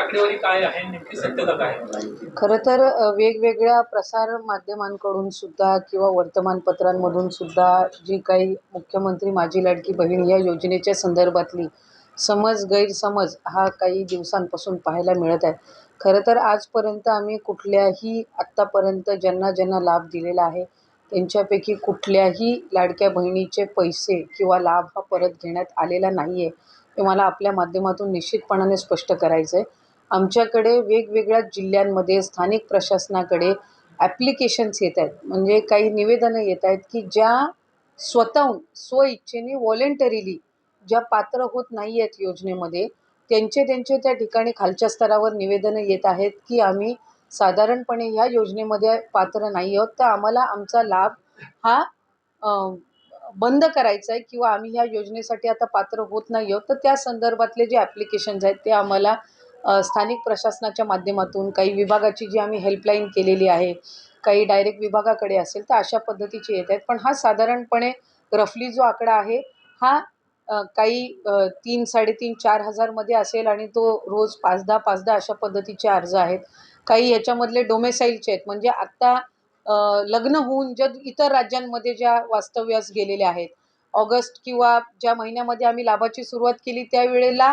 आकडेवारी काय आहे? नेमकी सत्यता काय खरं तर वेगवेगळ्या प्रसार माध्यमांकडून सुद्धा किंवा वर्तमानपत्रांमधून सुद्धा जी काही मुख्यमंत्री माझी लाडकी बहीण या योजनेच्या संदर्भातली समज गैरसमज हा काही दिवसांपासून पाहायला मिळत आहे. खरं तर आजपर्यंत आम्ही कुठल्याही आत्तापर्यंत ज्यांना ज्यांना लाभ दिलेला आहे त्यांच्यापैकी कुठल्याही लाडक्या बहिणीचे पैसे किंवा लाभ हा परत घेण्यात आलेला नाही आहे हे मला आपल्या माध्यमातून निश्चितपणाने स्पष्ट करायचं आहे आमच्याकडे वेगवेगळ्या जिल्ह्यांमध्ये स्थानिक प्रशासनाकडे ॲप्लिकेशन्स येत आहेत. म्हणजे काही निवेदनं येत आहेत की ज्या स्वतःहून स्वइच्छेने व्हॉलेंटरीली ज्या पात्र होत नाही आहेत योजनेमध्ये त्यांचे त्यांचे त्या ठिकाणी खालच्या स्तरावर निवेदनं येत आहेत की आम्ही साधारणपणे ह्या योजनेमध्ये पात्र नाही आहोत. तर आम्हाला आमचा लाभ हा बंद करायचा आहे किंवा आम्ही ह्या योजनेसाठी आता पात्र होत नाही आहोत. तर त्या संदर्भातले जे ॲप्लिकेशन्स आहेत ते आम्हाला स्थानिक प्रशासनाच्या माध्यमातून काही विभागाची जी आम्ही हेल्पलाईन केलेली आहे काही डायरेक्ट विभागाकडे असेल तर अशा पद्धतीचे येत आहेत. पण हा साधारणपणे रफली जो आकडा आहे हा काही तीन साडेतीन चार हजारमध्ये असेल आणि तो रोज पाच दहा पाच दहा अशा पद्धतीचे अर्ज आहेत. काही याच्यामधले डोमेसाईलचे आहेत. म्हणजे आत्ता लग्न होऊन ज्या इतर राज्यांमध्ये ज्या वास्तव्यास गेलेल्या आहेत ऑगस्ट किंवा ज्या महिन्यामध्ये आम्ही लाभाची सुरुवात केली त्यावेळेला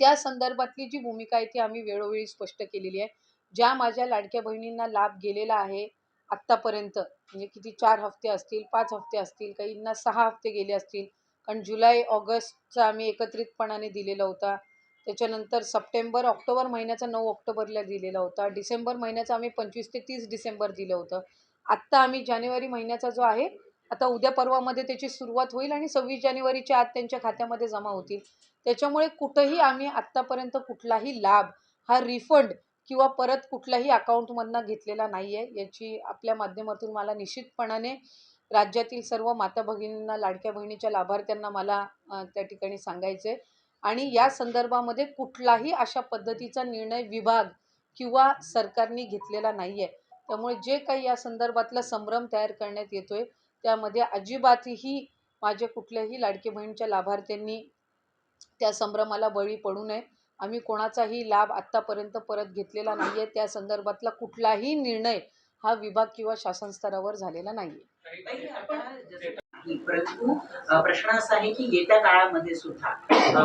त्या संदर्भातली जी भूमिका आहे ती आम्ही वेळोवेळी स्पष्ट केलेली आहे. ज्या माझ्या लाडक्या बहिणींना लाभ गेलेला आहे आत्तापर्यंत म्हणजे किती चार हफ्ते असतील पाच हफ्ते असतील काहींना सहा हफ्ते गेले असतील कारण जुलै ऑगस्टचा आम्ही एकत्रितपणाने दिलेला होता. त्याच्यानंतर सप्टेंबर ऑक्टोबर महिन्याचा नऊ ऑक्टोबरला दिलेला होता. डिसेंबर महिन्याचा आम्ही पंचवीस ते तीस डिसेंबर दिलं होतं. आत्ता आम्ही जानेवारी महिन्याचा जो आहे आता उद्या परवामध्ये त्याची सुरुवात होईल आणि सव्वीस जानेवारीच्या आत त्यांच्या खात्यामध्ये जमा होतील. त्याच्यामुळे कुठंही आम्ही आत्तापर्यंत कुठलाही लाभ हा रिफंड किंवा परत कुठल्याही अकाउंटमधनं घेतलेला नाही आहे याची आपल्या माध्यमातून मला निश्चितपणाने राज्यातील सर्व माता भगिनींना लाडक्या बहिणीच्या लाभार्थ्यांना मला त्या ठिकाणी सांगायचे आणि या संदर्भामध्ये कुठलाही अशा पद्धतीचा निर्णय विभाग किंवा सरकारने घेतलेला नाही आहे त्यामुळे जे काही या संदर्भातला संभ्रम तयार करण्यात येतोय त्यामध्ये अजिबातही माझ्या कुठल्याही लाडकी बहिणीच्या लाभार्थ्यांनी त्या संभ्रमाला बळी पडू नये. आम्ही कोणाचाही लाभ आत्तापर्यंत परत घेतलेला नाही आहे त्या संदर्भातला कुठलाही निर्णय हा विभाग किंवा शासन स्तरावर झालेला नाही परंतु प्रश्न असा आहे की येत्या काळामध्ये सुद्धा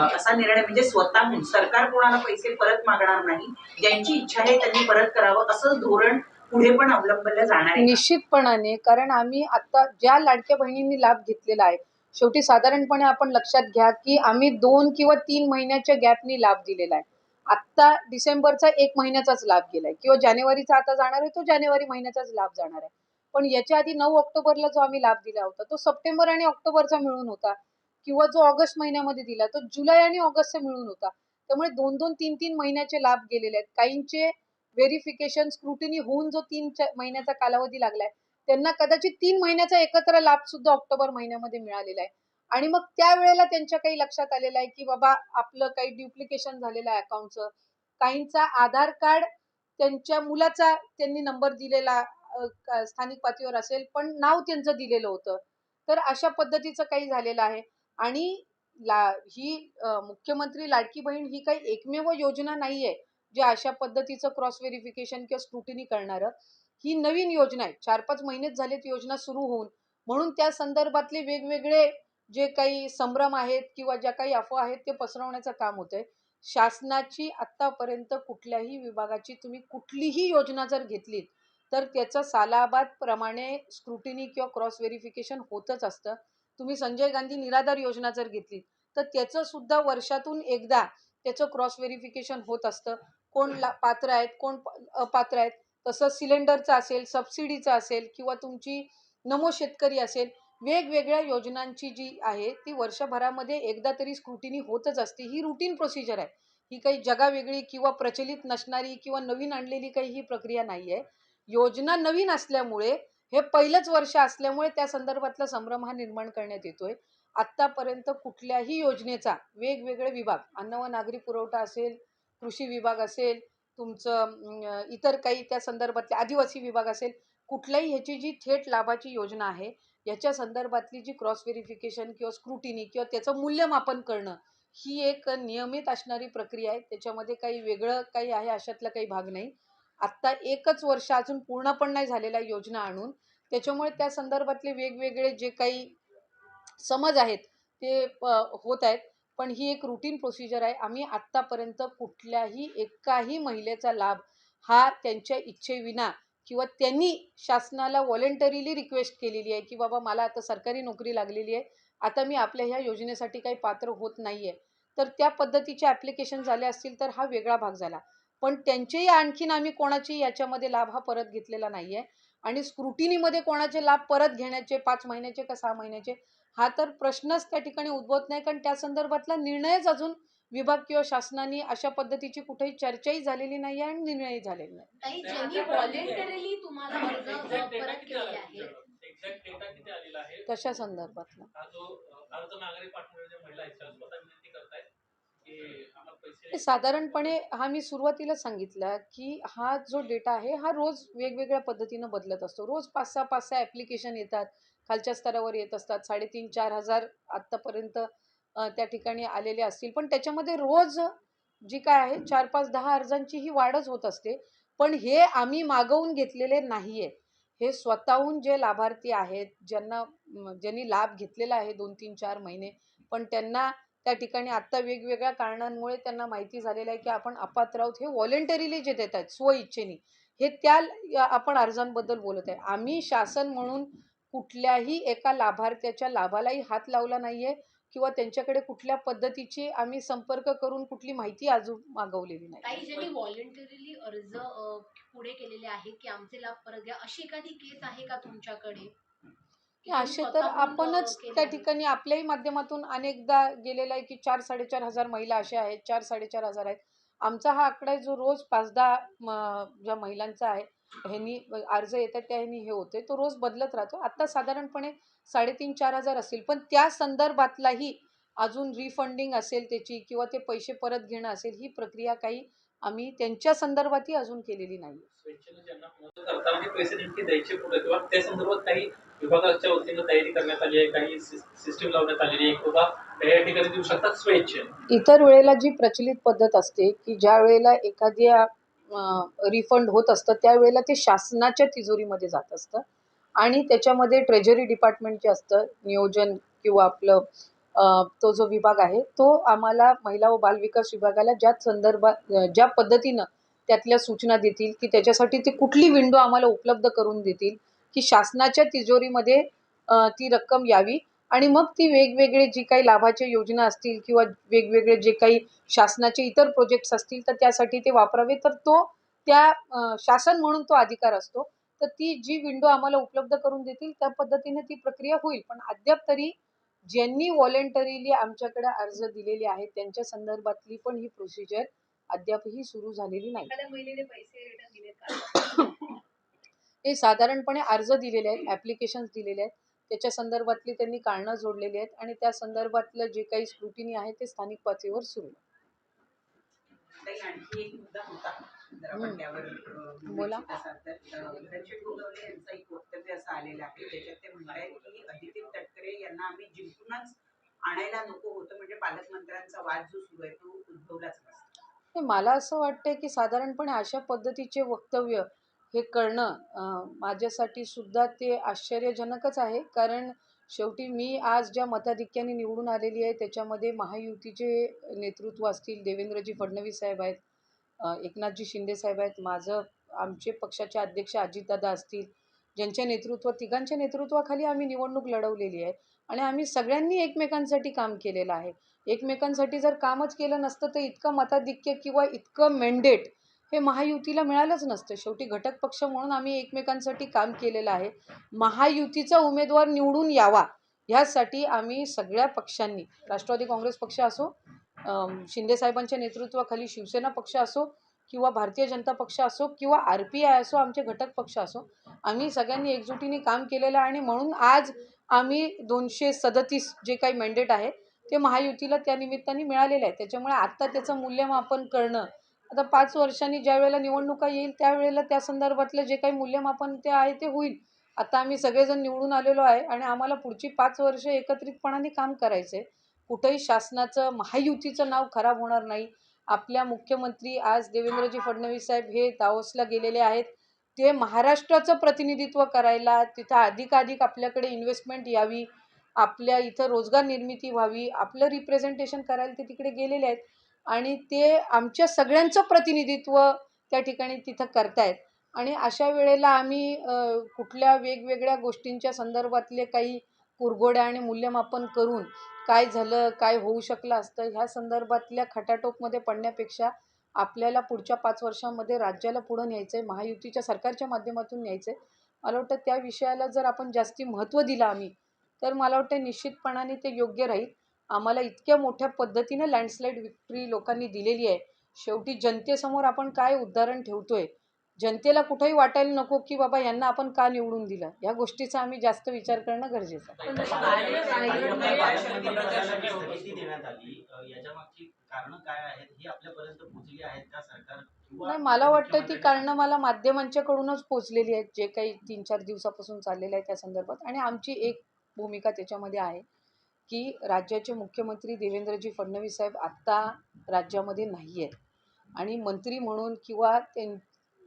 असा निर्णय म्हणजे स्वतःहून सरकार कोणाला पैसे परत मागणार नाही ज्यांची इच्छा आहे त्यांनी परत करावं असं धोरण पुढे पण अवलंबलं जाणार आहे निश्चितपणाने कारण आम्ही आता ज्या लाडक्या बहिणींनी लाभ घेतलेला आहे शेवटी साधारणपणे आपण लक्षात घ्या की आम्ही दोन किंवा तीन महिन्याच्या गॅपनी लाभ दिलेला आहे. आत्ता डिसेंबरचा एक महिन्याचाच लाभ गेलाय किंवा जानेवारीचा आता जाणार आहे तो जानेवारी महिन्याचाच लाभ जाणार आहे. पण याच्या आधी नऊ ऑक्टोबरला जो आम्ही लाभ दिला होता तो सप्टेंबर आणि ऑक्टोबरचा मिळून होता किंवा जो ऑगस्ट महिन्यामध्ये दिला तो जुलै आणि ऑगस्टचा मिळून होता. त्यामुळे दोन दोन तीन तीन महिन्याचे लाभ गेलेले आहेत. काहींचे व्हेरिफिकेशन स्क्रुटिनी होऊन जो तीन महिन्याचा कालावधी लागलाय त्यांना कदाचित तीन महिन्याचा एकत्र लाभ सुद्धा ऑक्टोबर महिन्यामध्ये मिळालेला आहे. आणि मग त्यावेळेला त्यांच्या काही लक्षात आलेलं आहे की बाबा आपलं काही ड्युप्लिकेशन झालेलं आहे अकाउंटचं काहींचा आधार कार्ड त्यांच्या मुलाचा त्यांनी नंबर दिलेला स्थानिक पातळीवर असेल पण नाव त्यांचं दिलेलं होतं. तर अशा पद्धतीचं काही झालेलं आहे. आणि ला ही मुख्यमंत्री लाडकी बहीण ही काही एकमेव योजना नाही आहे जे अशा पद्धतीचं क्रॉस व्हेरिफिकेशन किंवा स्क्रुटिनी करणारं ही नवीन योजना आहे. चार पाच महिनेच झालेत योजना सुरू होऊन. म्हणून त्या संदर्भातले वेगवेगळे जे काही संभ्रम आहेत किंवा ज्या काही अफवा आहेत ते पसरवण्याचं काम होतंय. शासनाची आत्तापर्यंत कुठल्याही विभागाची तुम्ही कुठलीही योजना जर घेतलीत तर त्याचं सालाबादप्रमाणे स्क्रुटिनी किंवा क्रॉस व्हेरिफिकेशन होतच असतं. तुम्ही संजय गांधी निराधार योजना जर घेतली तर त्याचं सुद्धा वर्षातून एकदा त्याचं क्रॉस व्हेरिफिकेशन होत असतं. कोण ला पात्र आहेत कोण अपात्र आहेत तसंच सिलेंडरचं असेल सबसिडीचं असेल किंवा तुमची नमो शेतकरी असेल वेगवेगळ्या योजनांची जी आहे ती वर्षभरामध्ये एकदा तरी स्क्रुटिनी होतच असते. ही रुटीन प्रोसिजर आहे. ही काही जगावेगळी किंवा प्रचलित नसणारी किंवा नवीन आणलेली काही ही प्रक्रिया नाही आहे योजना नवीन असल्यामुळे हे पहिलंच वर्ष असल्यामुळे त्या संदर्भातला संभ्रम हा निर्माण करण्यात येतोय. आत्तापर्यंत कुठल्याही योजनेचा वेगवेगळे विभाग अन्न व नागरी पुरवठा असेल कृषी विभाग असेल तुमचं इतर काही त्या संदर्भातले आदिवासी विभाग असेल कुठल्याही ह्याची जी थेट लाभाची योजना आहे याच्या संदर्भातली जी क्रॉस व्हेरिफिकेशन किंवा स्क्रुटिनी किंवा त्याचं मूल्यमापन करणं ही एक नियमित असणारी प्रक्रिया आहे. त्याच्यामध्ये काही वेगळं काही आहे अशातला काही भाग नाही. आत्ता एकच वर्ष अजून पूर्ण पण नाही झालेल्या योजना आणून त्याच्यामुळे त्या संदर्भातले वेगवेगळे जे काही समज आहेत ते प- होत आहेत. पण ही एक रुटीन प्रोसिजर आहे. आम्ही आत्तापर्यंत कुठल्याही एकाही महिलेचा लाभ हा त्यांच्या इच्छेविना किंवा त्यांनी शासनाला व्हॉलेंटरीली रिक्वेस्ट केलेली आहे की बाबा मला आता सरकारी नोकरी लागलेली आहे आता मी आपल्या ह्या योजनेसाठी काही पात्र होत नाही आहे तर त्या पद्धतीचे ॲप्लिकेशन झाले असतील तर हा वेगळा भाग झाला. पण त्यांचेही आणखीन आम्ही कोणाची याच्यामध्ये लाभ हा परत घेतलेला नाही आहे आणि स्क्रुटिनीमध्ये कोणाचे लाभ परत घेण्याचे पाच महिन्याचे का सहा महिन्याचे हा तर प्रश्नच त्या ठिकाणी उद्भवत नाही. कारण त्या संदर्भातला निर्णयच अजून विभाग किंवा शासनाने अशा पद्धतीची कुठेही चर्चाही झालेली नाही आहे आणि निर्णयही झालेला नाही. ताई ज्यांनी व्हॉलेंटरीली तुम्हाला अर्ज अ, एक्झॅक्ट डेटा परत किती केलेले आला आहे एक्झॅक्ट डेटा किती आलेला आहे? तशा संदर्भातला. हा हे साधारणपणे हा मी सुरुवातीला सांगितलं की हा जो डेटा आहे हा रोज वेगवेगळ्या पद्धतीनं बदलत असतो. रोज पाच सहा पाच सहा ॲप्लिकेशन येतात. खालच्या स्तरावर येत असतात. साडेतीन चार हजार आत्तापर्यंत त्या ठिकाणी आलेले असतील. पण त्याच्यामध्ये रोज जी काय आहे चार पाच दहा अर्जांची ही वाढच होत असते. पण हे आम्ही मागवून घेतलेले नाही आहे हे स्वतःहून जे लाभार्थी आहेत ज्यांना ज्यांनी लाभ घेतलेला आहे दोन तीन चार महिने पण त्यांना त्या ठिकाणी आत्ता वेगवेगळ्या कारणांमुळे त्यांना माहिती झालेलं आहे की आपण अपात्र आहोत. हे व्हॉलेंटरीली जे देत आहेत स्वइच्छेने हे त्या आपण अर्जांबद्दल बोलत आहे. आम्ही शासन म्हणून कुठल्याही एका लाभार्थ्याच्या लाभालाही हात लावला नाही आहे किंवा त्यांच्याकडे कुठल्या पद्धतीची आम्ही संपर्क करून कुठली माहिती अजून मागवलेली नाही. ताई ज्यांनी व्हॉलेंटरीली अर्ज अ, पुढे केलेले आहे की आमचे लाभ परत घ्या अशी एखादी केस आहे का तुमच्याकडे? की असे तर स्वतःहून, अ, आपणच केलं त्या आहे? ठिकाणी आपल्याही माध्यमातून अनेकदा गेलेला आहे की चार साडेचार हजार महिला अशा आहेत चार साडेचार हजार आहेत. आमचा हा आकडा जो रोज पाच दहा म, ज्या महिलांचा आहे ह्यांनी अर्ज येतात त्या ह्यांनी हे होते. तो रोज बदलत राहतो. आत्ता साधारणपणे साडेतीन चार हजार असतील. पण त्या संदर्भातलाही अजून रिफंडिंग असेल त्याची किंवा ते पैसे परत घेणं असेल ही प्रक्रिया काही आम्ही त्यांच्या संदर्भातही अजून केलेली नाही स्वेच्छेने? इतर वेळेला जी प्रचलित पद्धत असते की ज्या वेळेला एखाद्या रिफंड होत असतं त्यावेळेला ते शासनाच्या तिजोरीमध्ये जात असतं. आणि त्याच्यामध्ये ट्रेजरी डिपार्टमेंट जे असतं नियोजन किंवा आपलं तो जो विभाग आहे तो आम्हाला महिला व बालविकास विभागाला ज्या संदर्भात ज्या पद्धतीनं त्यातल्या सूचना देतील की त्याच्यासाठी ते कुठली विंडो आम्हाला उपलब्ध करून देतील की शासनाच्या तिजोरीमध्ये ती रक्कम यावी. आणि मग ती वेगवेगळे जी काही लाभाच्या योजना असतील किंवा वेगवेगळे जे काही शासनाचे इतर प्रोजेक्ट्स असतील तर त्यासाठी ते वापरावे. तर तो त्या शासन म्हणून तो अधिकार असतो. तर ती जी विंडो आम्हाला उपलब्ध करून देतील त्या पद्धतीने ती प्रक्रिया होईल. पण अद्याप तरी ज्यांनी व्हॉलेंटरीली आमच्याकडे अर्ज दिलेले आहेत त्यांच्या संदर्भातली पण ही प्रोसिजर अद्यापही सुरू झालेली नाही. हे साधारणपणे अर्ज दिलेले आहेत ॲप्लिकेशन्स दिलेले आहेत. त्याच्या संदर्भातली त्यांनी कारणं जोडलेली आहेत आणि त्या संदर्भातलं जे काही स्क्रुटिनी आहे ते स्थानिक पातळीवर सुरू आणखी एक मुद्दा होता. बोला. यांचं एक वक्तव्य असं आलेलं आहे. त्याच्यात ते म्हणतायत की अदिती तटकरे यांना आम्ही जिंकूनच आणायला नको होतं म्हणजे पालकमंत्र्यांचा वाद जो सुरू आहे तो उद्भवलाच मला असं वाटतं की साधारणपणे अशा पद्धतीचे वक्तव्य हे कळणं माझ्यासाठी सुद्धा ते आश्चर्यजनकच आहे. कारण शेवटी मी आज ज्या मताधिक्याने निवडून आलेली आहे त्याच्यामध्ये महायुतीचे नेतृत्व असतील देवेंद्रजी फडणवीस साहेब आहेत एकनाथजी शिंदे साहेब आहेत माझं आमचे पक्षाचे अध्यक्ष अजितदादा असतील ज्यांच्या नेतृत्व तिघांच्या नेतृत्वाखाली आम्ही निवडणूक लढवलेली आहे आणि आम्ही सगळ्यांनी एकमेकांसाठी काम केलेलं आहे. एकमेकांसाठी जर कामच केलं नसतं तर इतकं मताधिक्य किंवा इतकं मेंडेट हे महायुतीला मिळालंच नसतं. शेवटी घटक पक्ष म्हणून आम्ही एकमेकांसाठी काम केलेलं आहे. महायुतीचा उमेदवार निवडून यावा ह्यासाठी आम्ही सगळ्या पक्षांनी राष्ट्रवादी काँग्रेस पक्ष असो शिंदे शिंदेसाहेबांच्या नेतृत्वाखाली शिवसेना पक्ष असो किंवा भारतीय जनता पक्ष असो किंवा आर पी आय असो आमचे घटक पक्ष असो आम्ही सगळ्यांनी एकजुटीने काम केलेलं आहे आणि म्हणून आज आम्ही दोनशे सदतीस जे काही मॅन्डेट आहे ते महायुतीला त्या निमित्ताने मिळालेलं आहे त्याच्यामुळे आत्ता त्याचं मूल्यमापन करणं आता पाच वर्षांनी ज्या वेळेला निवडणुका येईल त्यावेळेला त्या संदर्भातलं जे काही मूल्यमापन ते आहे ते होईल. आता आम्ही सगळेजण निवडून आलेलो आहे आणि आम्हाला पुढची पाच वर्ष एकत्रितपणाने काम करायचं आहे कुठंही शासनाचं महायुतीचं नाव खराब होणार नाही. आपल्या मुख्यमंत्री आज देवेंद्रजी फडणवीस साहेब हे दावोसला गेलेले आहेत. ते महाराष्ट्राचं प्रतिनिधित्व करायला तिथं अधिकाधिक आपल्याकडे इन्व्हेस्टमेंट यावी आपल्या इथं रोजगार निर्मिती व्हावी आपलं रिप्रेझेंटेशन करायला ते तिकडे गेलेले आहेत. आणि ते आमच्या सगळ्यांचं प्रतिनिधित्व त्या ठिकाणी तिथं करतायत. आणि अशा वेळेला आम्ही कुठल्या वेगवेगळ्या गोष्टींच्या संदर्भातले काही कुरघोड्या आणि मूल्यमापन करून काय झालं काय होऊ शकलं असतं ह्या संदर्भातल्या खटाटोपमध्ये पडण्यापेक्षा आपल्याला पुढच्या पाच वर्षांमध्ये राज्याला पुढं न्यायचं आहे महायुतीच्या सरकारच्या माध्यमातून न्यायचं आहे मला वाटतं त्या विषयाला जर आपण जास्ती महत्त्व दिलं आम्ही तर मला वाटतं निश्चितपणाने ते योग्य राहील. आम्हाला इतक्या मोठ्या पद्धतीनं लँडस्लाईड विक्ट्री लोकांनी दिलेली आहे. शेवटी जनतेसमोर आपण काय उदाहरण ठेवतोय? जनतेला कुठेही वाटायला नको की बाबा यांना आपण का निवडून दिलं? या गोष्टीचा आम्ही जास्त विचार करणं गरजेचं आहे. ही नाही मला वाटतं ती कारणं मला माध्यमांच्याकडूनच पोचलेली आहेत. जे काही तीन चार दिवसापासून चाललेलं आहे त्या संदर्भात. आणि आमची एक भूमिका त्याच्यामध्ये आहे. की राज्याचे मुख्यमंत्री देवेंद्रजी फडणवीस साहेब आत्ता राज्यामध्ये नाही आहेत आणि मंत्री म्हणून किंवा ते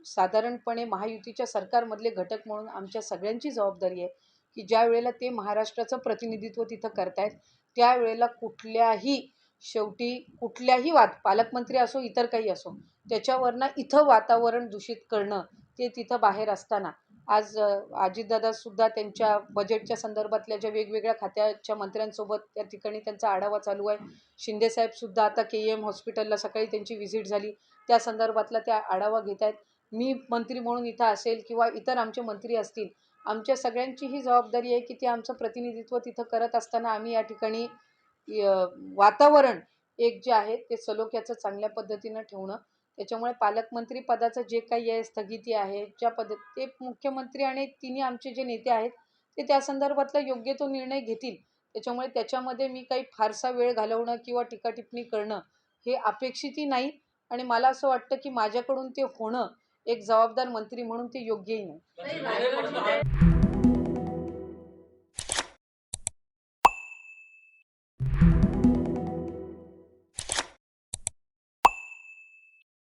साधारणपणे महायुतीच्या सरकारमधले घटक म्हणून आमच्या सगळ्यांची जबाबदारी आहे की ज्या वेळेला ते महाराष्ट्राचं प्रतिनिधित्व तिथं करतायत त्यावेळेला कुठल्याही शेवटी कुठल्याही वाद पालकमंत्री असो इतर काही असो त्याच्यावरनं इथं वातावरण दूषित करणं ते तिथं बाहेर असताना आज अजितदादासुद्धा त्यांच्या बजेटच्या संदर्भातल्या ज्या वेगवेगळ्या खात्याच्या मंत्र्यांसोबत त्या ठिकाणी त्यांचा आढावा चालू आहे. शिंदेसाहेबसुद्धा आता के एम हॉस्पिटलला सकाळी त्यांची व्हिजिट झाली. त्या संदर्भातला त्या आढावा घेत आहेत. मी मंत्री म्हणून इथं असेल किंवा इतर आमचे मंत्री असतील आमच्या सगळ्यांची ही जबाबदारी आहे की ते आमचं प्रतिनिधित्व तिथं करत असताना आम्ही या ठिकाणी वातावरण एक जे आहे ते सलोख्याचं चांगल्या पद्धतीनं ठेवणं. त्याच्यामुळे पालकमंत्री पदाचं जे काही आहे स्थगिती आहे ज्या पद ते मुख्यमंत्री आणि तिन्ही आमचे जे नेते आहेत ते त्या संदर्भातला योग्य तो निर्णय घेतील. त्याच्यामुळे त्याच्यामध्ये मी काही फारसा वेळ घालवणं किंवा टीकाटिप्पणी करणं हे अपेक्षितही नाही आणि मला असं वाटतं की माझ्याकडून ते होणं एक जबाबदार मंत्री म्हणून ते योग्यही नाही. नाही,